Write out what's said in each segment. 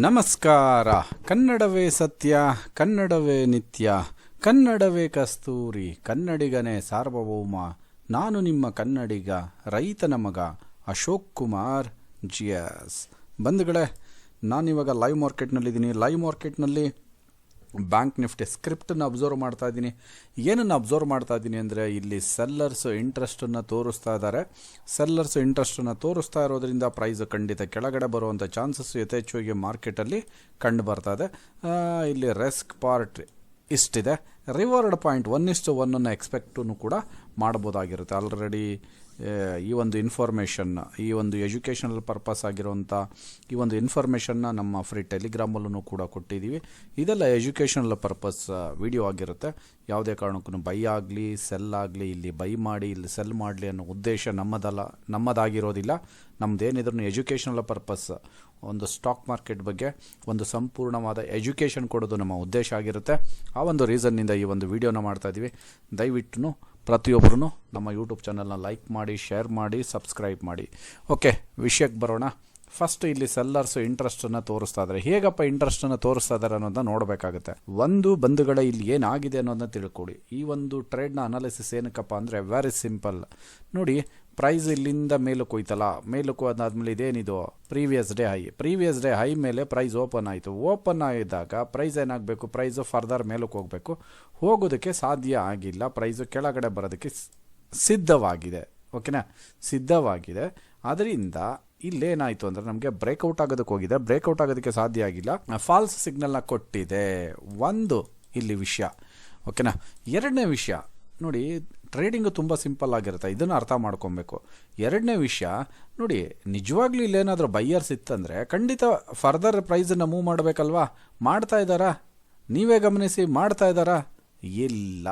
ನಮಸ್ಕಾರ. ಕನ್ನಡವೇ ಸತ್ಯ, ಕನ್ನಡವೇ ನಿತ್ಯ, ಕನ್ನಡವೇ ಕಸ್ತೂರಿ, ಕನ್ನಡಿಗನೇ ಸಾರ್ವಭೌಮ, ನಾನು ನಿಮ್ಮ ಕನ್ನಡಿಗ, ರೈತನ ಮಗ, ಅಶೋಕ್ ಕುಮಾರ್ ಜಿಯಸ್ ಬಂಧುಗಳೇ, ನಾನಿವಾಗ ಲೈವ್ ಮಾರ್ಕೆಟ್ನಲ್ಲಿದ್ದೀನಿ ಲೈವ್ ಮಾರ್ಕೆಟ್ನಲ್ಲಿ ಬ್ಯಾಂಕ್ ನಿಫ್ಟಿ ಸ್ಕ್ರಿಪ್ಟನ್ನು ಅಬ್ಸರ್ವ್ ಮಾಡ್ತಾ ಇದ್ದೀನಿ. ಏನನ್ನು ಅಬ್ಸರ್ವ್ ಮಾಡ್ತಾ ಇದ್ದೀನಿ ಅಂದರೆ ಇಲ್ಲಿ ಸೆಲ್ಲರ್ಸ್ ಇಂಟ್ರೆಸ್ಟನ್ನು ತೋರಿಸ್ತಾ ಇದ್ದಾರೆ. ಸೆಲ್ಲರ್ಸ್ ಇಂಟ್ರೆಸ್ಟನ್ನು ತೋರಿಸ್ತಾ ಇರೋದ್ರಿಂದ ಪ್ರೈಸ್ ಖಂಡಿತ ಕೆಳಗಡೆ ಬರುವಂಥ ಚಾನ್ಸಸ್ ಯಥೇಚ್ಛವಾಗಿ ಮಾರ್ಕೆಟಲ್ಲಿ ಕಂಡು ಬರ್ತಾ ಇದೆ. ಇಲ್ಲಿ ರಿಸ್ಕ್ ಪಾರ್ಟ್ ಇಷ್ಟಿದೆ ರಿವಾರ್ಡ್ ಪಾಯಿಂಟ್ ಒನ್ ಇಷ್ಟು ಒನ್ನನ್ನು ಎಕ್ಸ್ಪೆಕ್ಟೂ ಕೂಡ ಮಾಡ್ಬೋದಾಗಿರುತ್ತೆ. ಆಲ್ರೆಡಿ ಈ ಒಂದು ಇನ್ಫಾರ್ಮೇಷನ್ನ ಈ ಒಂದು ಎಜುಕೇಷನಲ್ ಪರ್ಪಸ್ ಆಗಿರುವಂಥ ಈ ಒಂದು ಇನ್ಫಾರ್ಮೇಷನ್ನ ನಮ್ಮ ಫ್ರೀ ಟೆಲಿಗ್ರಾಮಲ್ಲೂ ಕೂಡ ಕೊಟ್ಟಿದ್ದೀವಿ. ಇದೆಲ್ಲ ಎಜುಕೇಷನಲ್ ಪರ್ಪಸ್ ವಿಡಿಯೋ ಆಗಿರುತ್ತೆ. ಯಾವುದೇ ಕಾರಣಕ್ಕೂ ಬೈ ಆಗಲಿ ಸೆಲ್ ಆಗಲಿ, ಇಲ್ಲಿ ಬೈ ಮಾಡಿ, ಇಲ್ಲಿ ಸೆಲ್ ಮಾಡಲಿ ಅನ್ನೋ ಉದ್ದೇಶ ನಮ್ಮದಲ್ಲ, ನಮ್ಮದಾಗಿರೋದಿಲ್ಲ. ನಮ್ಮದೇನಿದ್ರೂ ಎಜುಕೇಷನಲ್ ಪರ್ಪಸ್ ಒಂದು ಸ್ಟಾಕ್ ಮಾರ್ಕೆಟ್ ಬಗ್ಗೆ ಒಂದು ಸಂಪೂರ್ಣವಾದ ಎಜುಕೇಷನ್ ಕೊಡೋದು ನಮ್ಮ ಉದ್ದೇಶ ಆಗಿರುತ್ತೆ. ಆ ಒಂದು ರೀಸನ್ನಿಂದ ಈ ಒಂದು ವಿಡಿಯೋನ ಮಾಡ್ತಾ ಇದ್ದೀವಿ ದಯವಿಟ್ಟು ಪ್ರತಿಯೊಬ್ಬರೂ ನಮ್ಮ ಯೂಟ್ಯೂಬ್ ಚಾನಲ್ನ ಲೈಕ್ ಮಾಡಿ ಶೇರ್ ಮಾಡಿ ಸಬ್ಸ್ಕ್ರೈಬ್ ಮಾಡಿ. ಓಕೆ ವಿಷಯಕ್ಕೆ ಬರೋಣ. ಫಸ್ಟ್ ಇಲ್ಲಿ ಸೆಲ್ಲರ್ಸ್ ಇಂಟ್ರೆಸ್ಟನ್ನು ತೋರಿಸ್ತಾ ಇದ್ದಾರೆ ಹೇಗಪ್ಪ ಇಂಟ್ರೆಸ್ಟನ್ನು ತೋರಿಸ್ತಾ ಇದ್ದಾರೆ ಅನ್ನೋದನ್ನ ನೋಡಬೇಕಾಗುತ್ತೆ. ಒಂದು ಬಂಧುಗಳ ಇಲ್ಲಿ ಏನಾಗಿದೆ ಅನ್ನೋದನ್ನ ತಿಳ್ಕೊಡಿ. ಈ ಒಂದು ಟ್ರೇಡ್ನ ಅನಾಲಿಸಿಸ್ ಏನಕ್ಕಪ್ಪ ಅಂದರೆ ವೆರಿ ಸಿಂಪಲ್ ನೋಡಿ ಪ್ರೈಸ್ ಇಲ್ಲಿಂದ ಮೇಲಕ್ಕೆ ಹೋಯ್ತಲ್ಲ? ಮೇಲಕ್ಕೆ ಅದಾದ್ಮೇಲೆ ಇದೇನಿದು? Previous day high previous day high ಮೇಲೆ ಪ್ರೈಸ್ ಓಪನ್ ಆಯಿತು. ಓಪನ್ ಆಗಿದ್ದಾಗ ಪ್ರೈಸ್ ಏನಾಗಬೇಕು? ಪ್ರೈಸ್ ಫರ್ದರ್ ಮೇಲಕ್ಕೆ ಹೋಗಬೇಕು. ಹೋಗೋದಕ್ಕೆ ಸಾಧ್ಯ ಆಗಿಲ್ಲ. ಪ್ರೈಸು ಕೆಳಗಡೆ ಬರೋದಕ್ಕೆ ಸಿದ್ಧವಾಗಿದೆ. ಓಕೆನಾ ಸಿದ್ಧವಾಗಿದೆ. ಅದರಿಂದ ಇಲ್ಲೇನಾಯಿತು ಅಂದರೆ ನಮಗೆ ಬ್ರೇಕ್ಔಟ್ ಆಗೋದಕ್ಕೆ ಹೋಗಿದೆ. ಬ್ರೇಕ್ಔಟ್ ಆಗೋದಕ್ಕೆ ಸಾಧ್ಯ ಆಗಿಲ್ಲ. ಫಾಲ್ಸ್ ಸಿಗ್ನಲ್ನ ಕೊಟ್ಟಿದೆ. ಒಂದು ಇಲ್ಲಿ ವಿಷಯ. ಓಕೆನಾ ಎರಡನೇ ವಿಷಯ. ನೋಡಿ ಟ್ರೇಡಿಂಗು ತುಂಬ ಸಿಂಪಲ್ ಆಗಿರುತ್ತೆ. ಇದನ್ನು ಅರ್ಥ ಮಾಡ್ಕೊಬೇಕು. ಎರಡನೇ ವಿಷಯ, ನೋಡಿ, ನಿಜವಾಗ್ಲೂ ಇಲ್ಲೇನಾದರೂ ಬೈಯರ್ಸ್ ಇತ್ತಂದರೆ ಖಂಡಿತ ಫರ್ದರ್ ಪ್ರೈಸನ್ನು ಮೂವ್ ಮಾಡಬೇಕಲ್ವಾ? ಮಾಡ್ತಾ ಇದ್ದಾರಾ? ನೀವೇ ಗಮನಿಸಿ, ಮಾಡ್ತಾ ಇದ್ದಾರಾ? ಇಲ್ಲ.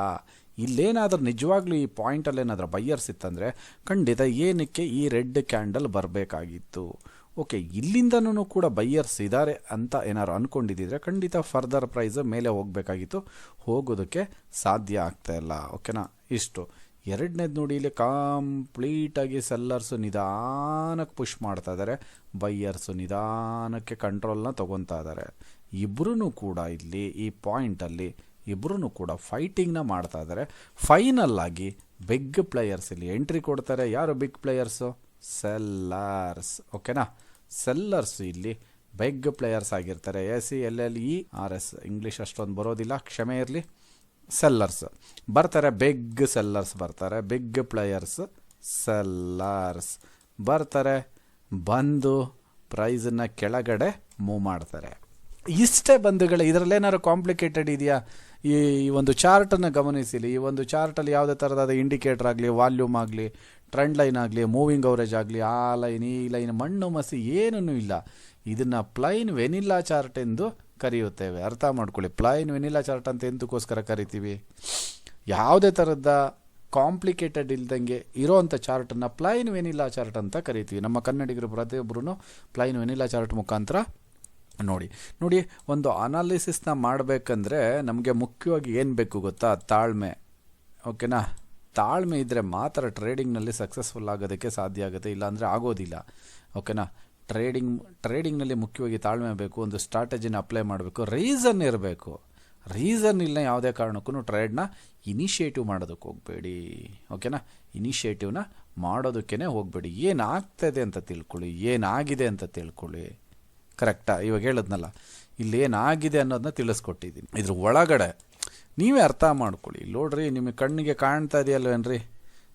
ಇಲ್ಲೇನಾದರೂ ನಿಜವಾಗ್ಲೂ ಈ ಪಾಯಿಂಟಲ್ಲಿ ಏನಾದರೂ ಬೈಯರ್ಸ್ ಇತ್ತಂದರೆ ಖಂಡಿತ ಏನಕ್ಕೆ ಈ ರೆಡ್ ಕ್ಯಾಂಡಲ್ ಬರಬೇಕಾಗಿತ್ತು? ಓಕೆ, ಇಲ್ಲಿಂದನೂ ಕೂಡ ಬೈಯರ್ಸ್ ಇದ್ದಾರೆ ಅಂತ ಏನಾದ್ರು ಅಂದ್ಕೊಂಡಿದ್ದಿದ್ರೆ ಖಂಡಿತ ಫರ್ದರ್ ಪ್ರೈಸ್ ಮೇಲೆ ಹೋಗಬೇಕಾಗಿತ್ತು. ಹೋಗೋದಕ್ಕೆ ಸಾಧ್ಯ ಆಗ್ತಾ ಇಲ್ಲ, ಓಕೆನಾ? ಇಷ್ಟು. ಎರಡನೇದು ನೋಡಿ, ಇಲ್ಲಿ ಕಂಪ್ಲೀಟಾಗಿ ಸೆಲ್ಲರ್ಸು ನಿಧಾನಕ್ಕೆ ಪುಷ್ ಮಾಡ್ತಾ ಇದ್ದಾರೆ ಬೈಯರ್ಸು ನಿಧಾನಕ್ಕೆ ಕಂಟ್ರೋಲ್ನ ತೊಗೊತಾ ಇದ್ದಾರೆ ಇಬ್ಬರೂ ಕೂಡ ಇಲ್ಲಿ ಈ ಪಾಯಿಂಟಲ್ಲಿ ಇಬ್ಬರೂ ಕೂಡ ಫೈಟಿಂಗ್ನ ಮಾಡ್ತಾ ಇದ್ದಾರೆ ಫೈನಲ್ ಬಿಗ್ ಪ್ಲೇಯರ್ಸ್ ಇಲ್ಲಿ ಎಂಟ್ರಿ ಕೊಡ್ತಾರೆ. ಯಾರು ಬಿಗ್ ಪ್ಲೇಯರ್ಸು ಸೆಲ್ಲರ್ಸ್ ಓಕೆನಾ? ಸೆಲ್ಲರ್ಸ್ ಇಲ್ಲಿ ಬೆಗ್ ಪ್ಲೇಯರ್ಸ್ ಆಗಿರ್ತಾರೆ. A C L L E R S English ಅಷ್ಟೊಂದು ಬರೋದಿಲ್ಲ, ಕ್ಷಮೆ ಇರಲಿ. ಸೆಲ್ಲರ್ಸ್ ಬರ್ತಾರೆ ಬಿಗ್ ಸೆಲ್ಲರ್ಸ್ ಬರ್ತಾರೆ. ಬಿಗ್ ಪ್ಲೇಯರ್ಸ್ ಸೆಲ್ಲರ್ಸ್ ಬರ್ತಾರೆ, ಬಂದು ಪ್ರೈಸನ್ನ ಕೆಳಗಡೆ ಮೂವ್ ಮಾಡ್ತಾರೆ. ಇಷ್ಟೇ ಬಂಧುಗಳೇ, ಇದರಲ್ಲೇನಾದ್ರು ಕಾಂಪ್ಲಿಕೇಟೆಡ್ ಇದೆಯಾ? ಈ ಒಂದು ಚಾರ್ಟನ್ನು ಗಮನಿಸಿಲಿ. ಈ ಒಂದು ಚಾರ್ಟಲ್ಲಿ ಯಾವುದೇ ಥರದಾದ ಇಂಡಿಕೇಟರ್ ಆಗಲಿ ವಾಲ್ಯೂಮ್ ಆಗಲಿ ಟ್ರೆಂಡ್ ಲೈನ್ ಆಗಲಿ, ಮೂವಿಂಗ್ ಅವರೇಜ್ ಆಗಲಿ, ಆ ಲೈನ್, ಈ ಲೈನ್, ಮಣ್ಣು ಮಸಿ ಏನೂ ಇಲ್ಲ. ಇದನ್ನು ಪ್ಲೈನ್ ವೆನಿಲ್ಲಾ ಚಾರ್ಟ್ ಎಂದು ಕರೆಯುತ್ತೇವೆ. ಅರ್ಥ ಮಾಡ್ಕೊಳ್ಳಿ. ಪ್ಲೈನ್ ವೆನಿಲ್ಲಾ ಚಾರ್ಟ್ ಅಂತ ಎಂತಕ್ಕೋಸ್ಕರ ಕರಿತೀವಿ? ಯಾವುದೇ ಥರದ ಕಾಂಪ್ಲಿಕೇಟೆಡ್ ಇಲ್ದಂಗೆ ಇರೋವಂಥ ಚಾರ್ಟನ್ನು ಪ್ಲೈನ್ ವೆನಿಲ್ಲಾ ಚಾರ್ಟ್ ಅಂತ ಕರಿತೀವಿ. ನಮ್ಮ ಕನ್ನಡಿಗರು ಪ್ರತಿಯೊಬ್ಬರೂ ಪ್ಲೈನ್ ವೆನಿಲ್ಲಾ ಚಾರ್ಟ್ ಮುಖಾಂತರ ನೋಡಿ. ನೋಡಿ, ಒಂದು ಅನಾಲಿಸಿಸ್ನ ಮಾಡಬೇಕಂದ್ರೆ ನಮಗೆ ಮುಖ್ಯವಾಗಿ ಏನು ಬೇಕು ಗೊತ್ತಾ? ತಾಳ್ಮೆ. ಓಕೆನಾ? ತಾಳ್ಮೆ ಇದ್ದರೆ ಮಾತ್ರ ಟ್ರೇಡಿಂಗ್ನಲ್ಲಿ ಸಕ್ಸಸ್ಫುಲ್ ಆಗೋದಕ್ಕೆ ಸಾಧ್ಯ ಆಗುತ್ತೆ, ಇಲ್ಲಾಂದರೆ ಆಗೋದಿಲ್ಲ. ಓಕೆನಾ ಟ್ರೇಡಿಂಗ್ ಟ್ರೇಡಿಂಗ್ನಲ್ಲಿ ಮುಖ್ಯವಾಗಿ ತಾಳ್ಮೆ ಬೇಕು, ಒಂದು ಸ್ಟ್ರಾಟಜಿನ ಅಪ್ಲೈ ಮಾಡಬೇಕು ರೀಸನ್ ಇರಬೇಕು. ರೀಸನ್ ಇಲ್ಲ ಯಾವುದೇ ಕಾರಣಕ್ಕೂ ಟ್ರೇಡ್ನ ಇನಿಷಿಯೇಟಿವ್ ಮಾಡೋದಕ್ಕೆ ಹೋಗಬೇಡಿ. ಓಕೆನಾ ಇನಿಷಿಯೇಟಿವ್ನ ಮಾಡೋದಕ್ಕೇ ಹೋಗಬೇಡಿ. ಏನಾಗ್ತದೆ ಅಂತ ತಿಳ್ಕೊಳ್ಳಿ, ಏನಾಗಿದೆ ಅಂತ ತಿಳ್ಕೊಳ್ಳಿ. ಕರೆಕ್ಟಾ ಇವಾಗ ಹೇಳದ್ನಲ್ಲ ಇಲ್ಲಿ ಏನಾಗಿದೆ ಅನ್ನೋದನ್ನ ತಿಳಿಸ್ಕೊಟ್ಟಿದ್ದೀನಿ. ಇದ್ರ ಒಳಗಡೆ ನೀವೇ ಅರ್ಥ ಮಾಡ್ಕೊಳ್ಳಿ. ನೋಡ್ರಿ, ನಿಮಗೆ ಕಣ್ಣಿಗೆ ಕಾಣ್ತಾ ಇದೆಯಲ್ವೇನ್ರಿ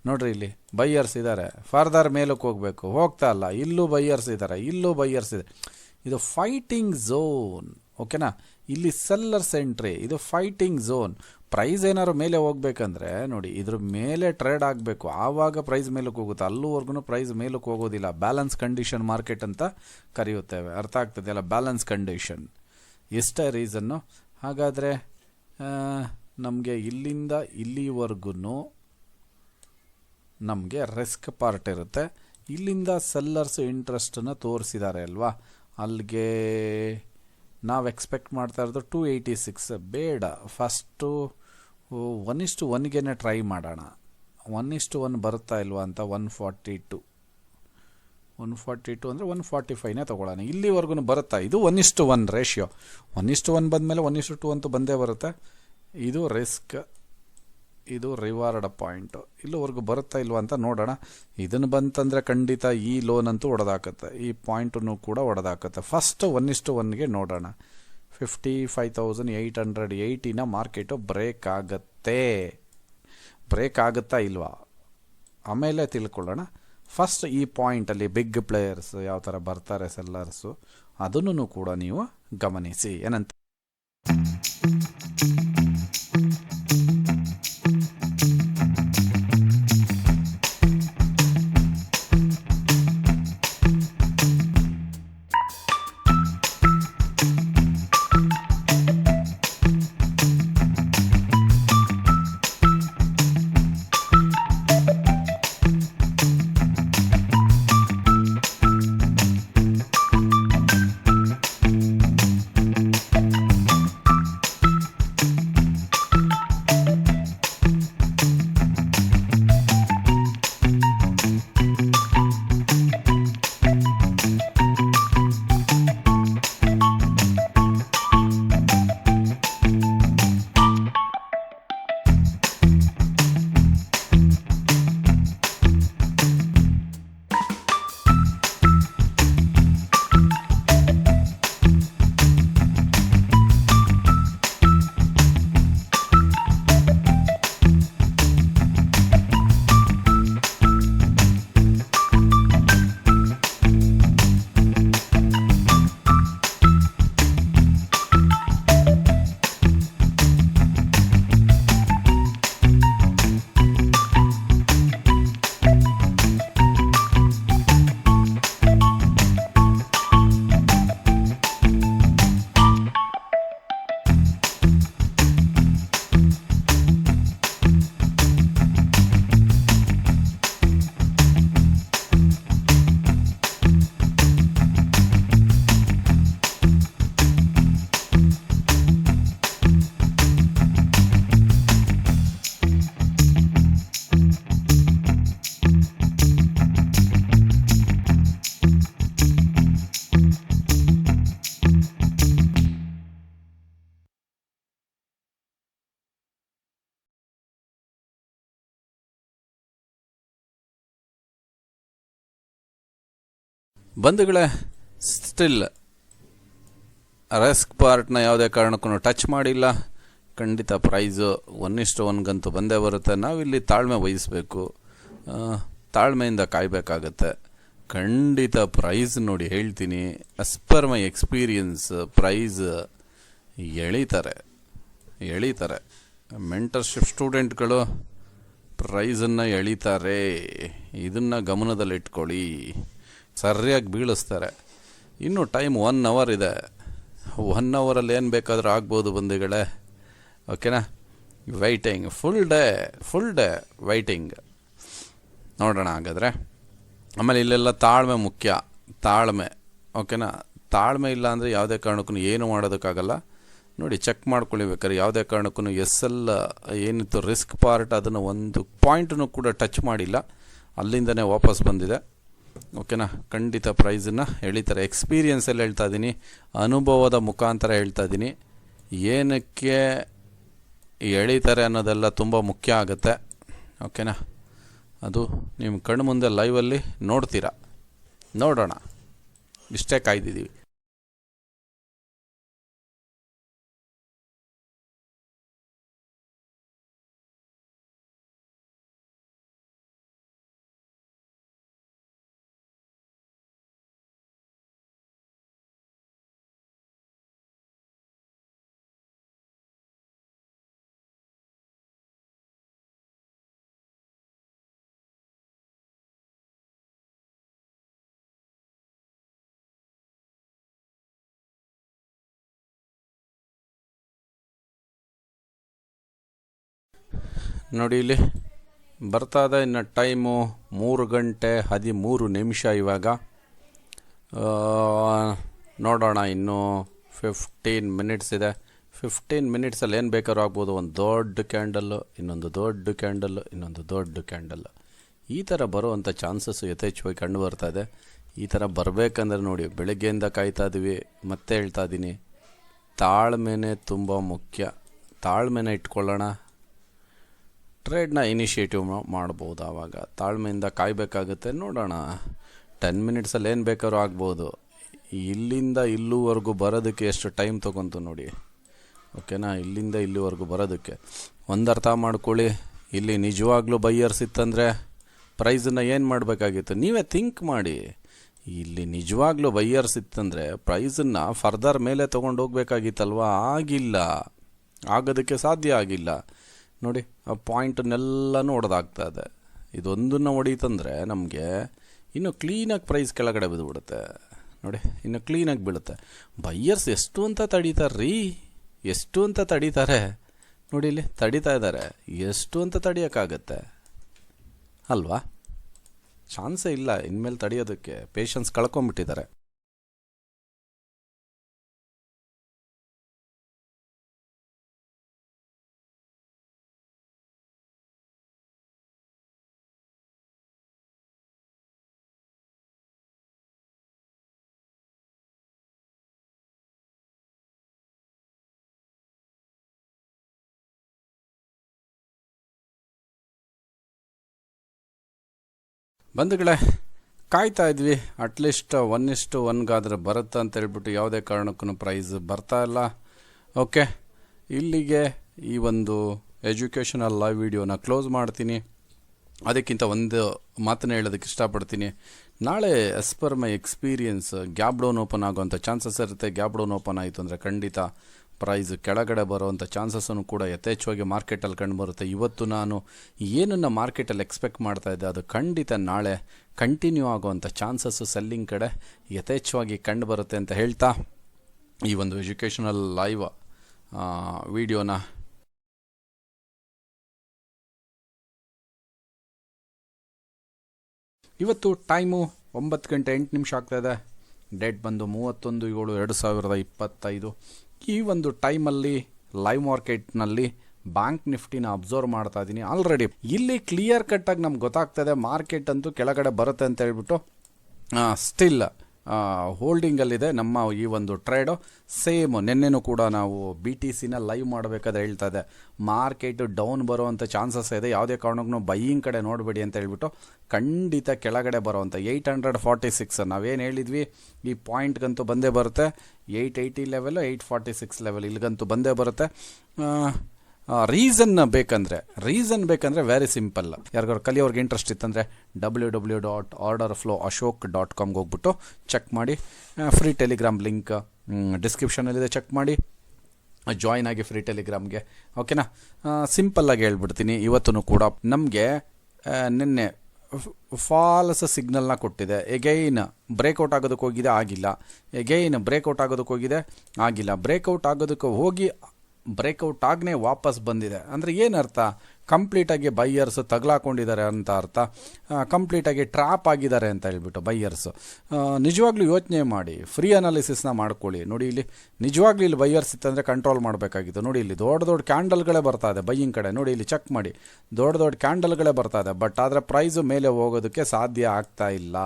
ನೋಡ್ರಿ ಇಲ್ಲಿ, ಬೈಯರ್ಸ್ ಇದ್ದಾರೆ ಫರ್ದರ್ ಮೇಲಕ್ಕೆ ಹೋಗಬೇಕು. ಹೋಗ್ತಾ ಇಲ್ಲ. ಇಲ್ಲೂ ಬೈಯರ್ಸ್ ಇದ್ದಾರೆ ಇಲ್ಲೂ ಬೈಯರ್ಸ್ ಇದೆ. ಇದು ಫೈಟಿಂಗ್ ಝೋನ್ ಓಕೆನಾ? ಇಲ್ಲಿ ಸೆಲ್ಲರ್ಸ್ ಎಂಟ್ರಿ ಇದು ಫೈಟಿಂಗ್ ಝೋನ್ ಪ್ರೈಸ್ ಏನಾದ್ರು ಮೇಲೆ ಹೋಗ್ಬೇಕಂದ್ರೆ, ನೋಡಿ, ಇದ್ರ ಮೇಲೆ ಟ್ರೇಡ್ ಆಗಬೇಕು. ಆವಾಗ ಪ್ರೈಸ್ ಮೇಲಕ್ಕೆ ಹೋಗುತ್ತೆ. ಅಲ್ಲೂವರೆಗೂ ಪ್ರೈಸ್ ಮೇಲಕ್ಕೆ ಹೋಗೋದಿಲ್ಲ. ಬ್ಯಾಲೆನ್ಸ್ ಕಂಡೀಷನ್ ಮಾರ್ಕೆಟ್ ಅಂತ ಕರೆಯುತ್ತೇವೆ. ಅರ್ಥ ಆಗ್ತದೆಯಲ್ಲ? ಬ್ಯಾಲೆನ್ಸ್ ಕಂಡೀಷನ್ ಎಷ್ಟೇ ರೀಸನ್ನು ಹಾಗಾದರೆ ನಮಗೆ ಇಲ್ಲಿಂದ ಇಲ್ಲಿವರೆಗೂ ನಮಗೆ ರಿಸ್ಕ್ ಪಾರ್ಟ್ ಇರುತ್ತೆ. ಇಲ್ಲಿಂದ ಸೆಲ್ಲರ್ಸ್ ಇಂಟ್ರೆಸ್ಟನ್ನು ತೋರಿಸಿದ್ದಾರೆ ಅಲ್ವಾ? ಅಲ್ಲಿಗೆ ನಾವು ಎಕ್ಸ್ಪೆಕ್ಟ್ ಮಾಡ್ತಾ ಇರೋದು ಟು ಏಯ್ಟಿ ಸಿಕ್ಸ್ ಬೇಡ ಫಸ್ಟು ಒನ್ ಇಷ್ಟು ಒನ್ಗೇನೆ ಟ್ರೈ ಮಾಡೋಣ. ಒನ್ ಇಷ್ಟು ಒನ್ ಬರುತ್ತಾ ಇಲ್ವಾ ಅಂತ one forty two one forty two ಅಂದರೆ ಒನ್ ಫಾರ್ಟಿ ಫೈವ್ನೇ ತೊಗೊಳ್ಳೋಣ. ಇಲ್ಲಿವರೆಗೂ ಬರುತ್ತಾ? ಇದು ಒನ್ ಇಷ್ಟು ಒನ್ ರೇಷಿಯೋ ಒನ್ ಇಷ್ಟು ಒನ್ ಬಂದಮೇಲೆ ಒನ್ ಇಷ್ಟು ಟು ಅಂತೂ ಬಂದೇ ಬರುತ್ತೆ. ಇದು ರಿಸ್ಕ್ ಇದು ರಿವಾರ್ಡ್ ಪಾಯಿಂಟು ಇಲ್ಲಿವರೆಗೂ ಬರುತ್ತಾ ಇಲ್ವಾ ಅಂತ ನೋಡೋಣ. ಇದನ್ನು ಬಂತಂದರೆ ಖಂಡಿತ ಈ ಲೋನ್ ಅಂತೂ ಒಡೆದಾಕತ್ತೆ. ಈ ಪಾಯಿಂಟನ್ನು ಕೂಡ ಒಡೆದಾಕತ್ತೆ. ಫಸ್ಟ್ ಒನ್ ಇಷ್ಟು ಒನ್ಗೆ ನೋಡೋಣ. Fifty five thousand eight hundred ಏಯ್ಟಿನ market break ಆಗುತ್ತೆ. ಬ್ರೇಕ್ ಆಗುತ್ತಾ ಇಲ್ವಾ? ಆಮೇಲೆ ತಿಳ್ಕೊಳ್ಳೋಣ. ಫಸ್ಟ್ ಈ ಪಾಯಿಂಟಲ್ಲಿ ಬಿಗ್ ಪ್ಲೇಯರ್ಸ್ ಯಾವ ಥರ ಬರ್ತಾರೆ ಸೆಲ್ಲರ್ಸು ಅದನ್ನು ಕೂಡ ನೀವು ಗಮನಿಸಿ. ಏನಂತ ಬಂಧುಗಳೇ ಸ್ಟಿಲ್ ರೆಸ್ಕ್ ಪಾರ್ಟ್ನ ಯಾವುದೇ ಕಾರಣಕ್ಕೂ ಟಚ್ ಮಾಡಿಲ್ಲ. ಖಂಡಿತ ಪ್ರೈಸು ಒನ್ ಇಷ್ಟು ಒನ್ಗಂತೂ ಬಂದೇ ಬರುತ್ತೆ. ನಾವಿಲ್ಲಿ ತಾಳ್ಮೆ ವಹಿಸಬೇಕು. ತಾಳ್ಮೆಯಿಂದ ಕಾಯಬೇಕಾಗತ್ತೆ. ಖಂಡಿತ ಪ್ರೈಸ್ ನೋಡಿ ಹೇಳ್ತೀನಿ. As per my experience price ಎಳೀತಾರೆ. ಎಳೀತಾರೆ. ಮೆಂಟರ್ಶಿಪ್ ಸ್ಟೂಡೆಂಟ್ಗಳು ಪ್ರೈಸನ್ನು ಎಳೀತಾರೆ. ಇದನ್ನು ಗಮನದಲ್ಲಿಟ್ಕೊಳ್ಳಿ. ಸರಿಯಾಗಿ ಬೀಳಿಸ್ತಾರೆ. ಇನ್ನೂ ಟೈಮ್ ಒನ್ ಅವರ್ ಇದೆ. ಒನ್ ಅವರಲ್ಲಿ ಏನು ಬೇಕಾದರೂ ಆಗ್ಬೋದು ಬಂಧುಗಳೇ. ಓಕೆನಾ waiting full day full day waiting ನೋಡೋಣ ಹಾಗಾದರೆ. ಆಮೇಲೆ ಇಲ್ಲೆಲ್ಲ ತಾಳ್ಮೆ ಮುಖ್ಯ. ತಾಳ್ಮೆ. ಓಕೆನಾ ತಾಳ್ಮೆ ಇಲ್ಲ ಅಂದರೆ ಯಾವುದೇ ಕಾರಣಕ್ಕೂ ಏನು ಮಾಡೋದಕ್ಕಾಗಲ್ಲ. ನೋಡಿ ಚೆಕ್ ಮಾಡ್ಕೊಳ್ಬೇಕಾದ್ರೆ ಯಾವುದೇ ಕಾರಣಕ್ಕೂ ಎಸ್ ಎಲ್ ಏನಿತ್ತು ರಿಸ್ಕ್ ಪಾರ್ಟ್ ಅದನ್ನು ಒಂದು ಪಾಯಿಂಟನ್ನು ಕೂಡ ಟಚ್ ಮಾಡಿಲ್ಲ. ಅಲ್ಲಿಂದನೇ ವಾಪಸ್ ಬಂದಿದೆ. ಓಕೆನಾ? ಖಂಡಿತ ಪ್ರೈಸನ್ನು ಎಳಿತಾರೆ. ಎಕ್ಸ್ಪೀರಿಯನ್ಸಲ್ಲಿ ಹೇಳ್ತಾ ಇದ್ದೀನಿ ಅನುಭವದ ಮುಖಾಂತರ ಹೇಳ್ತಾ ಇದ್ದೀನಿ ಏನಕ್ಕೆ ಎಳಿತಾರೆ ಅನ್ನೋದೆಲ್ಲ ತುಂಬ ಮುಖ್ಯ ಆಗುತ್ತೆ. ಓಕೆನಾ? ಅದು ನಿಮ್ಮ ಕಣ್ಮುಂದೆ ಲೈವಲ್ಲಿ ನೋಡ್ತೀರಾ? ನೋಡೋಣ. ಇಷ್ಟೇ ಕಾಯ್ದಿದ್ದೀವಿ. ನೋಡಿ ಇಲ್ಲಿ. ಬರ್ತಾ ಇದೆ ಇನ್ನು ಟೈಮು ಮೂರು ಗಂಟೆ ಹದಿಮೂರು ನಿಮಿಷ ಇವಾಗ. ನೋಡೋಣ, ಇನ್ನೂ ಫಿಫ್ಟೀನ್ ಮಿನಿಟ್ಸ್ ಇದೆ. ಫಿಫ್ಟೀನ್ ಮಿನಿಟ್ಸಲ್ಲಿ ಏನು ಬೇಕಾದ್ರೂ ಆಗ್ಬೋದು. ಒಂದು ದೊಡ್ಡ ಕ್ಯಾಂಡಲ್ಲು ಇನ್ನೊಂದು ದೊಡ್ಡ ಕ್ಯಾಂಡಲ್ಲು ಇನ್ನೊಂದು ದೊಡ್ಡ ಕ್ಯಾಂಡಲ್ಲು ಈ ಥರ ಬರುವಂಥ ಚಾನ್ಸಸ್ಸು ಯಥೇಚ್ಛವಾಗಿ ಕಂಡು ಬರ್ತಾ ಇದೆ. ಈ ಥರ ಬರಬೇಕಂದ್ರೆ ನೋಡಿ, ಬೆಳಗ್ಗೆಯಿಂದ ಕಾಯ್ತಾ ಇದ್ವಿ. ಮತ್ತೆ ಹೇಳ್ತಾ ಇದ್ದೀನಿ ತಾಳ್ಮೆನೇ ತುಂಬ ಮುಖ್ಯ. ತಾಳ್ಮೆನ ಇಟ್ಕೊಳ್ಳೋಣ. ಟ್ರೇಡ್ನ ಇನಿಷಿಯೇಟಿವ್ ಮಾಡ್ಬೋದು ಆವಾಗ. ತಾಳ್ಮೆಯಿಂದ ಕಾಯಬೇಕಾಗುತ್ತೆ. ನೋಡೋಣ. ಟೆನ್ ಮಿನಿಟ್ಸಲ್ಲಿ ಏನು ಬೇಕಾದ್ರೂ ಆಗ್ಬೋದು. ಇಲ್ಲಿಂದ ಇಲ್ಲಿವರೆಗೂ ಬರೋದಕ್ಕೆ ಎಷ್ಟು ಟೈಮ್ ತೊಗೊಂತು ನೋಡಿ. ಓಕೆನಾ? ಇಲ್ಲಿಂದ ಇಲ್ಲಿವರೆಗೂ ಬರೋದಕ್ಕೆ. ಒಂದು ಅರ್ಥ ಮಾಡ್ಕೊಳ್ಳಿ. ಇಲ್ಲಿ ನಿಜವಾಗ್ಲೂ ಬೈಯರ್ಸ್ ಇತ್ತಂದರೆ ಪ್ರೈಸನ್ನ ಏನು ಮಾಡಬೇಕಾಗಿತ್ತು? ನೀವೇ ಥಿಂಕ್ ಮಾಡಿ. ಇಲ್ಲಿ ನಿಜವಾಗ್ಲೂ ಬೈಯರ್ಸ್ ಇತ್ತಂದರೆ ಪ್ರೈಸನ್ನು ಫರ್ದರ್ ಮೇಲೆ ತೊಗೊಂಡು ಹೋಗ್ಬೇಕಾಗಿತ್ತಲ್ವಾ? ಆಗಿಲ್ಲ. ಆಗೋದಕ್ಕೆ ಸಾಧ್ಯ ಆಗಿಲ್ಲ. ನೋಡಿ, ಆ ಪಾಯಿಂಟನ್ನೆಲ್ಲನೂ ಹೊಡೆದಾಗ್ತಾ ಇದೆ. ಇದೊಂದನ್ನು ಹೊಡೀತಂದರೆ ನಮಗೆ ಇನ್ನು ಕ್ಲೀನಾಗಿ ಪ್ರೈಸ್ ಕೆಳಗಡೆ ಬಿದ್ದುಬಿಡುತ್ತೆ ನೋಡಿ, ಇನ್ನು ಕ್ಲೀನಾಗಿ ಬೀಳುತ್ತೆ. ಬೈಯರ್ಸ್ ಎಷ್ಟು ಅಂತ ತಡೀತಾರೆ ರೀ ಎಷ್ಟು ಅಂತ ತಡೀತಾರೆ? ನೋಡಿ ಇಲ್ಲಿ, ತಡೀತಾ ಇದ್ದಾರೆ. ಎಷ್ಟು ಅಂತ ತಡಿಯೋಕ್ಕಾಗತ್ತೆ? ಅಲ್ವಾ? ಚಾನ್ಸೇ ಇಲ್ಲ. ಇನ್ಮೇಲೆ ತಡೆಯೋದಕ್ಕೆ. ಪೇಷನ್ಸ್ ಕಳ್ಕೊಂಬಿಟ್ಟಿದ್ದಾರೆ. ಬಂಧುಗಳೇ, ಕಾಯ್ತಾ ಇದ್ವಿ. ಅಟ್ಲೀಸ್ಟ್ ಒನ್ ಇಷ್ಟು ಒನ್ಗಾದ್ರೆ ಬರುತ್ತೆ ಅಂತ ಹೇಳ್ಬಿಟ್ಟು ಯಾವುದೇ ಕಾರಣಕ್ಕೂ ಪ್ರೈಸ್ ಬರ್ತಾ ಇಲ್ಲ. ಓಕೆ ಇಲ್ಲಿಗೆ ಈ ಒಂದು ಎಜುಕೇಷನಲ್ ಲೈವ್ ವಿಡಿಯೋನ ಕ್ಲೋಸ್ ಮಾಡ್ತೀನಿ. ಅದಕ್ಕಿಂತ ಒಂದು ಮಾತನ್ನ ಹೇಳೋದಕ್ಕೆ ಇಷ್ಟಪಡ್ತೀನಿ. ನಾಳೆ as per my experience gap down open ಆಗುವಂಥ ಚಾನ್ಸಸ್ ಇರುತ್ತೆ. ಗ್ಯಾಪ್ ಡೌನ್ ಓಪನ್ ಆಯಿತು ಅಂದರೆ ಖಂಡಿತ ಪ್ರೈಸ್ ಕೆಳಗಡೆ ಬರುವಂಥ ಚಾನ್ಸಸ್ಸನ್ನು ಕೂಡ ಯಥೇಚ್ಛವಾಗಿ ಮಾರ್ಕೆಟಲ್ಲಿ ಕಂಡುಬರುತ್ತೆ ಇವತ್ತು ನಾನು ಏನನ್ನು ಮಾರ್ಕೆಟಲ್ಲಿ ಎಕ್ಸ್ಪೆಕ್ಟ್ ಮಾಡ್ತಾ ಇದ್ದೆ, ಅದು ಖಂಡಿತ ನಾಳೆ ಕಂಟಿನ್ಯೂ ಆಗುವಂಥ ಚಾನ್ಸಸ್ಸು ಸೆಲ್ಲಿಂಗ್ ಕಡೆ ಯಥೇಚ್ಛವಾಗಿ ಕಂಡು ಬರುತ್ತೆ ಅಂತ ಹೇಳ್ತಾ ಈ ಒಂದು ಎಜುಕೇಷನಲ್ ಲೈವ್ ವಿಡಿಯೋನ ಇವತ್ತು ಟೈಮು ಒಂಬತ್ತು ಗಂಟೆ ಎಂಟು ನಿಮಿಷ ಆಗ್ತಾ ಇದೆ. ಡೇಟ್ ಬಂದು ಮೂವತ್ತೊಂದು ಏಳು ಎರಡು ಸಾವಿರದ ಇಪ್ಪತ್ತೈದು. ಈ ಒಂದು ಟೈಮಲ್ಲಿ ಲೈವ್ ಮಾರ್ಕೆಟ್ನಲ್ಲಿ ಬ್ಯಾಂಕ್ ನಿಫ್ಟಿನ ಅಬ್ಸರ್ವ್ ಮಾಡ್ತಾ ಇದ್ದೀನಿ ಆಲ್ರೆಡಿ ಇಲ್ಲಿ ಕ್ಲಿಯರ್ ಕಟ್ಟಾಗಿ ನಮ್ಗೆ ಗೊತ್ತಾಗ್ತದೆ ಮಾರ್ಕೆಟ್ ಅಂತೂ ಕೆಳಗಡೆ ಬರುತ್ತೆ ಅಂತ ಹೇಳ್ಬಿಟ್ಟು ಸ್ಟಿಲ್ ಹೋಲ್ಡಿಂಗಲ್ಲಿದೆ ನಮ್ಮ ಈ ಒಂದು ಟ್ರೇಡು ಸೇಮ್ ನಿನ್ನೆನೂ ಕೂಡ ನಾವು ಬಿ ಟಿ ಸಿನ ಲೈವ್ ಮಾಡಬೇಕಾದ್ರೆ ಹೇಳ್ತಾ ಇದೆ. ಮಾರ್ಕೆಟ್ ಡೌನ್ ಬರುವಂಥ ಚಾನ್ಸಸ್ ಇದೆ. ಯಾವುದೇ ಕಾರಣಕ್ಕೂ ಬೈಯಿಂಗ್ ಕಡೆ ನೋಡಬೇಡಿ ಅಂತ ಹೇಳ್ಬಿಟ್ಟು ಖಂಡಿತ ಕೆಳಗಡೆ ಬರುವಂಥ ಏಯ್ಟ್ ಹಂಡ್ರೆಡ್ ಫಾರ್ಟಿ ಸಿಕ್ಸ್ ನಾವೇನು ಹೇಳಿದ್ವಿ? ಈ ಪಾಯಿಂಟ್ಗಂತೂ ಬಂದೇ ಬರುತ್ತೆ. Eight eighty level eight forty six level ಇಲ್ಲಿಗಂತೂ ಬಂದೇ ಬರುತ್ತೆ. ರೀಸನ್ ಬೇಕಂದ್ರೆ ರೀಸನ್ ಬೇಕಂದ್ರೆ ವೆರಿ ಸಿಂಪಲ್ ಯಾರಿಗಾರು ಕಲಿಯೋರ್ಗೆ ಇಂಟ್ರೆಸ್ಟ್ ಇತ್ತಂದರೆ W W dot order flow Ashok dot ಕಾಮ್ಗೆ ಹೋಗ್ಬಿಟ್ಟು ಚೆಕ್ ಮಾಡಿ ಫ್ರೀ ಟೆಲಿಗ್ರಾಮ್ ಲಿಂಕ್ ಡಿಸ್ಕ್ರಿಪ್ಷನಲ್ಲಿದೆ ಚೆಕ್ ಮಾಡಿ. ಜಾಯ್ನ್ ಆಗಿ ಫ್ರೀ ಟೆಲಿಗ್ರಾಮ್ಗೆ ಓಕೆನಾ ಸಿಂಪಲ್ಲಾಗಿ ಹೇಳ್ಬಿಡ್ತೀನಿ. ಇವತ್ತು ಕೂಡ ನಮಗೆ ನಿನ್ನೆ ಫಾಲ್ಸ್ ಸಿಗ್ನಲ್ನ ಕೊಟ್ಟಿದೆ. ಎಗೈನ್ ಬ್ರೇಕೌಟ್ ಆಗೋದಕ್ಕೆ ಹೋಗಿದೆ, ಆಗಿಲ್ಲ. ಎಗೈನ್ ಬ್ರೇಕೌಟ್ ಆಗೋದಕ್ಕೆ ಹೋಗಿದೆ, ಆಗಿಲ್ಲ. ಬ್ರೇಕೌಟ್ ಆಗೋದಕ್ಕೆ ಹೋಗಿ ಬ್ರೇಕೌಟ್ ಆಗನೇ ವಾಪಸ್ ಬಂದಿದೆ. ಅಂದರೆ ಏನರ್ಥ? ಕಂಪ್ಲೀಟಾಗಿ ಬೈಯರ್ಸ್ ತಗಲಾಕೊಂಡಿದ್ದಾರೆ ಅಂತ ಅರ್ಥ. ಕಂಪ್ಲೀಟಾಗಿ ಟ್ರಾಪ್ ಆಗಿದ್ದಾರೆ ಅಂತ ಹೇಳ್ಬಿಟ್ಟು ಬೈಯರ್ಸು. ನಿಜವಾಗ್ಲೂ ಯೋಚನೆ ಮಾಡಿ. ಫ್ರೀ ಅನಾಲಿಸಿಸ್ನ ಮಾಡ್ಕೊಳ್ಳಿ. ನೋಡಿ ಇಲ್ಲಿ ನಿಜವಾಗ್ಲೂ ಇಲ್ಲಿ ಬೈಯರ್ಸ್ ಇತ್ತಂದರೆ ಕಂಟ್ರೋಲ್ ಮಾಡಬೇಕಾಗಿತ್ತು. ನೋಡಿ ಇಲ್ಲಿ ದೊಡ್ಡ ದೊಡ್ಡ ಕ್ಯಾಂಡಲ್ಗಳೇ ಬರ್ತಾ ಇದೆ ಬೈಯಿಂಗ್ ಕಡೆ. ನೋಡಿ ಇಲ್ಲಿ ಚೆಕ್ ಮಾಡಿ. ದೊಡ್ಡ ದೊಡ್ಡ ಕ್ಯಾಂಡಲ್ಗಳೇ ಬರ್ತಾ ಇದೆ. ಬಟ್ ಆದರೆ ಪ್ರೈಸು ಮೇಲೆ ಹೋಗೋದಕ್ಕೆ ಸಾಧ್ಯ ಆಗ್ತಾ ಇಲ್ಲ.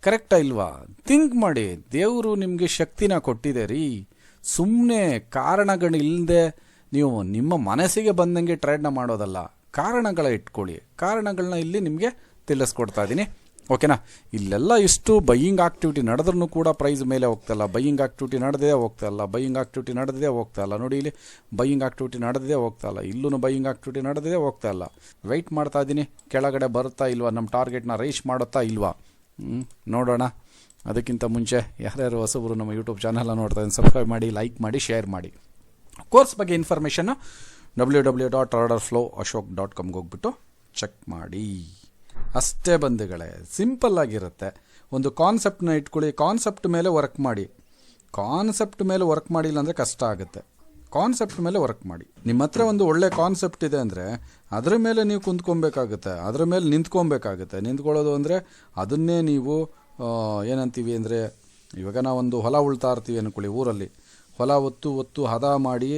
ಕರೆಕ್ಟಾ ಇಲ್ವಾ? ಥಿಂಕ್ ಮಾಡಿ. ದೇವರು ನಿಮಗೆ ಶಕ್ತಿನ ಕೊಟ್ಟಿದೆ ರೀ. ಸುಮ್ಮನೆ ಕಾರಣಗಳಿಲ್ಲದೆ ನೀವು ನಿಮ್ಮ ಮನಸ್ಸಿಗೆ ಬಂದಂಗೆ ಟ್ರೇಡ್ನ ಮಾಡೋದಲ್ಲ. ಕಾರಣಗಳ ಇಟ್ಕೊಳ್ಳಿ. ಕಾರಣಗಳನ್ನ ಇಲ್ಲಿ ನಿಮಗೆ ತಿಳಿಸ್ಕೊಡ್ತಾ ಇದ್ದೀನಿ. ಓಕೆನಾ? ಇಲ್ಲೆಲ್ಲ ಇಷ್ಟು ಬೈಯಿಂಗ್ ಆಕ್ಟಿವಿಟಿ ನಡೆದ್ರೂ ಕೂಡ ಪ್ರೈಸ್ ಮೇಲೆ ಹೋಗ್ತಲ್ಲ ಬೈಯಿಂಗ್ ಆಕ್ಟಿವಿಟಿ ನಡೆದೇ ಹೋಗ್ತಾಯಿಲ್ಲ ಬೈಯಿಂಗ್ ಆಕ್ಟಿವಿಟಿ ನಡೆದೇ ಹೋಗ್ತಾಯಿಲ್ಲ ನೋಡಿ ಇಲ್ಲಿ, ಬೈಯಿಂಗ್ ಆಕ್ಟಿವಿಟಿ ನಡೆದೇ ಹೋಗ್ತಾಯಿಲ್ಲ ಇಲ್ಲೂ. ಬೈಯಿಂಗ್ ಆಕ್ಟಿವಿಟಿ ನಡೆದೇ ಹೋಗ್ತಾಯಿಲ್ಲ ವೆಯ್ಟ್ ಮಾಡ್ತಾ ಇದ್ದೀನಿ. ಕೆಳಗಡೆ ಬರುತ್ತಾ ಇಲ್ವಾ? ನಮ್ಮ ಟಾರ್ಗೆಟ್ನ ರೀಚ್ ಮಾಡುತ್ತಾ ಇಲ್ವಾ? ನೋಡೋಣ. ಅದಕ್ಕಿಂತ ಮುಂಚೆ ಯಾರ್ಯಾರು ಹೊಸಬರು ನಮ್ಮ ಯೂಟ್ಯೂಬ್ ಚಾನಲ್ನ ನೋಡ್ತಾ ಇದ್ದೀನಿ ಸಬ್ಸ್ಕ್ರೈಬ್ ಮಾಡಿ ಲೈಕ್ ಮಾಡಿ ಶೇರ್ ಮಾಡಿ. ಕೋರ್ಸ್ ಬಗ್ಗೆ information W W dot order flow Ashok dot ಕಾಮ್ಗೆ ಹೋಗ್ಬಿಟ್ಟು ಚೆಕ್ ಮಾಡಿ. ಅಷ್ಟೇ ಬಂಧುಗಳೇ ಸಿಂಪಲ್ ಆಗಿರುತ್ತೆ. ಒಂದು ಕಾನ್ಸೆಪ್ಟ್ನ ಇಟ್ಕೊಳ್ಳಿ ಕಾನ್ಸೆಪ್ಟ್ ಮೇಲೆ ವರ್ಕ್ ಮಾಡಿ. ಕಾನ್ಸೆಪ್ಟ್ ಮೇಲೆ ವರ್ಕ್ ಮಾಡಿಲ್ಲ ಅಂದರೆ ಕಷ್ಟ ಆಗುತ್ತೆ. ಕಾನ್ಸೆಪ್ಟ್ ಮೇಲೆ ವರ್ಕ್ ಮಾಡಿ. ನಿಮ್ಮ ಹತ್ರ ಒಂದು ಒಳ್ಳೆ ಕಾನ್ಸೆಪ್ಟ್ ಇದೆ ಅಂದರೆ ಅದರ ಮೇಲೆ ನೀವು ಕುಂತ್ಕೊಬೇಕಾಗುತ್ತೆ ಅದರ ಮೇಲೆ ನಿಂತ್ಕೊಬೇಕಾಗುತ್ತೆ ನಿಂತ್ಕೊಳ್ಳೋದು ಅಂದರೆ ಅದನ್ನೇ ನೀವು ಏನಂತೀವಿ ಅಂದರೆ, ಇವಾಗ ನಾವೊಂದು ಹೊಲ ಉಳ್ತಾ ಇರ್ತೀವಿ ಅಂದ್ಕೊಳ್ಳಿ ಊರಲ್ಲಿ. ಹೊಲ ಒತ್ತು ಒತ್ತು ಹದ ಮಾಡಿ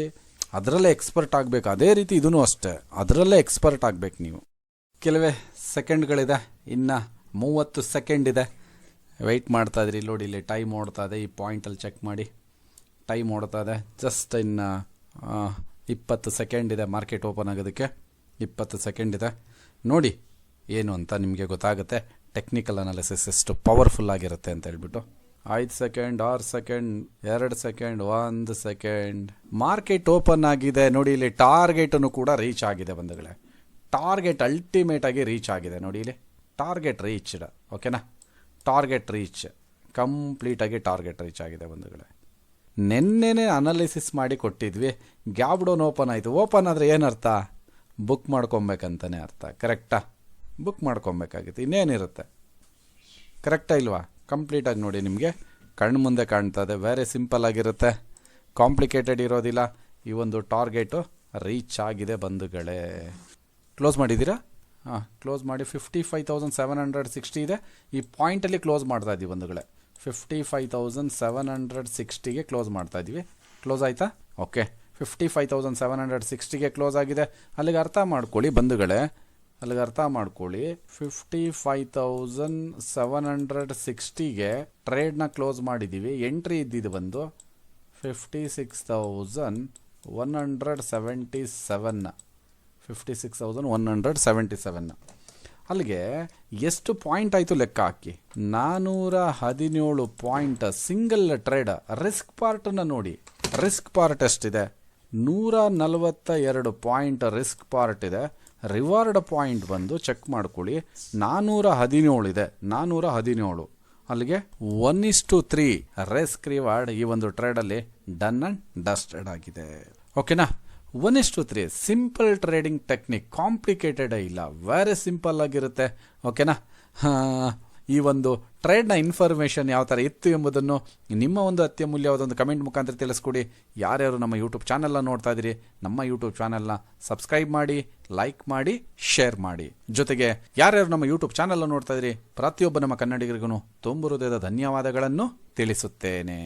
ಅದರಲ್ಲೇ ಎಕ್ಸ್ಪರ್ಟ್ ಆಗಬೇಕು. ಅದೇ ರೀತಿ ಇದೂ ಅಷ್ಟೇ. ಅದರಲ್ಲೇ ಎಕ್ಸ್ಪರ್ಟ್ ಆಗಬೇಕು ನೀವು. ಕೆಲವೇ ಸೆಕೆಂಡ್ಗಳಿದೆ ಇನ್ನು ಮೂವತ್ತು ಸೆಕೆಂಡ್ ಇದೆ. ವೆಯ್ಟ್ ಮಾಡ್ತಾ ಇದ್ರಿ. ನೋಡಿ, ಇಲ್ಲಿ ಟೈಮ್ ಓಡ್ತಾ ಇದೆ. ಈ ಪಾಯಿಂಟಲ್ಲಿ ಚೆಕ್ ಮಾಡಿ. ಟೈಮ್ ಓಡ್ತಾ ಇದೆ. ಜಸ್ಟ್ ಇನ್ನು ಇಪ್ಪತ್ತು ಸೆಕೆಂಡ್ ಇದೆ. ಮಾರ್ಕೆಟ್ ಓಪನ್ ಆಗೋದಕ್ಕೆ ಇಪ್ಪತ್ತು ಸೆಕೆಂಡ್ ಇದೆ. ನೋಡಿ, ಏನು ಅಂತ ನಿಮಗೆ ಗೊತ್ತಾಗುತ್ತೆ. ಟೆಕ್ನಿಕಲ್ ಅನಾಲಿಸಿಸ್ ಎಷ್ಟು ಪವರ್ಫುಲ್ ಆಗಿರುತ್ತೆ ಅಂತ ಹೇಳ್ಬಿಟ್ಟು. ಐದು ಸೆಕೆಂಡ್ ಆರು ಸೆಕೆಂಡ್ ಎರಡು ಸೆಕೆಂಡ್ ಒಂದು ಸೆಕೆಂಡ್ ಮಾರ್ಕೆಟ್ ಓಪನ್ ಆಗಿದೆ. ನೋಡಿ ಇಲ್ಲಿ ಟಾರ್ಗೆಟನ್ನು ಕೂಡ ರೀಚ್ ಆಗಿದೆ ಬಂಧುಗಳೇ. ಟಾರ್ಗೆಟ್ ಅಲ್ಟಿಮೇಟ್ ಆಗಿ ರೀಚ್ ಆಗಿದೆ. ನೋಡಿ ಇಲ್ಲಿ ಟಾರ್ಗೆಟ್ ರೀಚ್ಡ್ ಓಕೆನಾ ಟಾರ್ಗೆಟ್ ರೀಚ್ ಕಂಪ್ಲೀಟಾಗಿ ಟಾರ್ಗೆಟ್ ರೀಚ್ ಆಗಿದೆ ಬಂಧುಗಳೇ. ನಿನ್ನೆನೆ ಅನಾಲಿಸಿಸ್ ಮಾಡಿ ಕೊಟ್ಟಿದ್ವಿ. ಗ್ಯಾಪ್ ಡೌನ್ ಓಪನ್ ಆಯಿತು. ಓಪನ್ ಆದರೆ ಏನರ್ಥ? ಬುಕ್ ಮಾಡ್ಕೊಬೇಕಂತಲೇ ಅರ್ಥ. ಕರೆಕ್ಟಾ ಬುಕ್ ಮಾಡ್ಕೊಬೇಕಾಗಿತ್ತು. ಇನ್ನೇನಿರುತ್ತೆ? ಕರೆಕ್ಟಾ ಇಲ್ವಾ? ಕಂಪ್ಲೀಟಾಗಿ ನೋಡಿ ನಿಮಗೆ. ಕಣ್ಣು ಮುಂದೆ ಕಾಣ್ತಾ ಇದೆ. ವೆರಿ ಸಿಂಪಲ್ ಆಗಿರುತ್ತೆ. ಕಾಂಪ್ಲಿಕೇಟೆಡ್ ಇರೋದಿಲ್ಲ. ಈ ಒಂದು ಟಾರ್ಗೆಟು ರೀಚ್ ಆಗಿದೆ ಬಂಧುಗಳೇ. ಕ್ಲೋಸ್ ಮಾಡಿದ್ದೀರಾ? ಹಾಂ ಕ್ಲೋಸ್ ಮಾಡಿ. Fifty five thousand seven hundred sixty ಇದೆ. ಈ ಪಾಯಿಂಟಲ್ಲಿ ಕ್ಲೋಸ್ ಮಾಡ್ತಾ ಇದ್ದೀವಿ ಬಂಧುಗಳೇ. Fifty five thousand seven hundred ಸಿಕ್ಸ್ಟಿಗೆ close ಮಾಡ್ತಾ ಇದ್ದೀವಿ. ಕ್ಲೋಸ್ ಆಯಿತಾ? Okay fifty five thousand seven hundred ಸಿಕ್ಸ್ಟಿಗೆ close ಆಗಿದೆ. ಅಲ್ಲಿಗೆ ಅರ್ಥ ಮಾಡ್ಕೊಳ್ಳಿ ಬಂಧುಗಳೇ. ಅಲ್ಲಿಗೆ ಅರ್ಥ ಮಾಡ್ಕೊಳ್ಳಿ. Fifty five thousand seven hundred ಸಿಕ್ಸ್ಟಿಗೆ ಟ್ರೇಡ್ನ ಕ್ಲೋಸ್ ಮಾಡಿದ್ದೀವಿ. ಎಂಟ್ರಿ ಇದ್ದಿದ್ದು ಬಂದು fifty six thousand one hundred seventy seven fifty six thousand one hundred seventy seven ಅಲ್ಲಿಗೆ ಎಷ್ಟು ಪಾಯಿಂಟ್ ಆಯಿತು ಲೆಕ್ಕ ಹಾಕಿ? ನಾನ್ನೂರ ಹದಿನೇಳು ಪಾಯಿಂಟ್ ಸಿಂಗಲ್ ಟ್ರೇಡ್ ರಿಸ್ಕ್ ಪಾರ್ಟನ್ನು ನೋಡಿ. ರಿಸ್ಕ್ ಪಾರ್ಟ್ ಎಷ್ಟಿದೆ? ನೂರ ನಲವತ್ತ ಎರಡು ಪಾಯಿಂಟ್ ರಿಸ್ಕ್ ಪಾರ್ಟ್ ಇದೆ. ರಿವಾರ್ಡ್ ಪಾಯಿಂಟ್ ಬಂದು ಚೆಕ್ ಮಾಡ್ಕೊಳ್ಳಿ. ನಾನ್ನೂರ ಹದಿನೇಳು ಇದೆ ನಾನ್ನೂರ ಹದಿನೇಳು. ಅಲ್ಲಿಗೆ one is to three risk reward ಈ ಒಂದು ಟ್ರೇಡಲ್ಲಿ ಡನ್ ಅಂಡ್ ಡಸ್ಟೆಡ್ ಆಗಿದೆ. ಓಕೆನಾ one is to three simple trading technique ಕಾಂಪ್ಲಿಕೇಟೆಡೇ ಇಲ್ಲ. ವೆರಿ ಸಿಂಪಲ್ ಆಗಿರುತ್ತೆ. ಓಕೆನಾ ಈ ಒಂದು ಟ್ರೇಡ್ನ ಇನ್ಫಾರ್ಮೇಷನ್ ಯಾವ ಥರ ಇತ್ತು ಎಂಬುದನ್ನು ನಿಮ್ಮ ಒಂದು ಅತ್ಯಮೂಲ್ಯವಾದ ಒಂದು ಕಮೆಂಟ್ ಮುಖಾಂತರ ತಿಳಿಸ್ಕೊಡಿ. ಯಾರ್ಯಾರು ನಮ್ಮ ಯೂಟ್ಯೂಬ್ ಚಾನೆಲ್ನ ನೋಡ್ತಾ ಇದ್ದೀರಿ, ನಮ್ಮ ಯೂಟ್ಯೂಬ್ ಚಾನೆಲ್ನ ಸಬ್ಸ್ಕ್ರೈಬ್ ಮಾಡಿ ಲೈಕ್ ಮಾಡಿ ಶೇರ್ ಮಾಡಿ. ಜೊತೆಗೆ ಯಾರ್ಯಾರು ನಮ್ಮ ಯೂಟ್ಯೂಬ್ ಚಾನೆಲ್ನ ನೋಡ್ತಾ ಇದ್ದೀರಿ, ಪ್ರತಿಯೊಬ್ಬ ನಮ್ಮ ಕನ್ನಡಿಗರಿಗೂ ತುಂಬು ಹೃದಯದ ಧನ್ಯವಾದಗಳನ್ನು ತಿಳಿಸುತ್ತೇನೆ.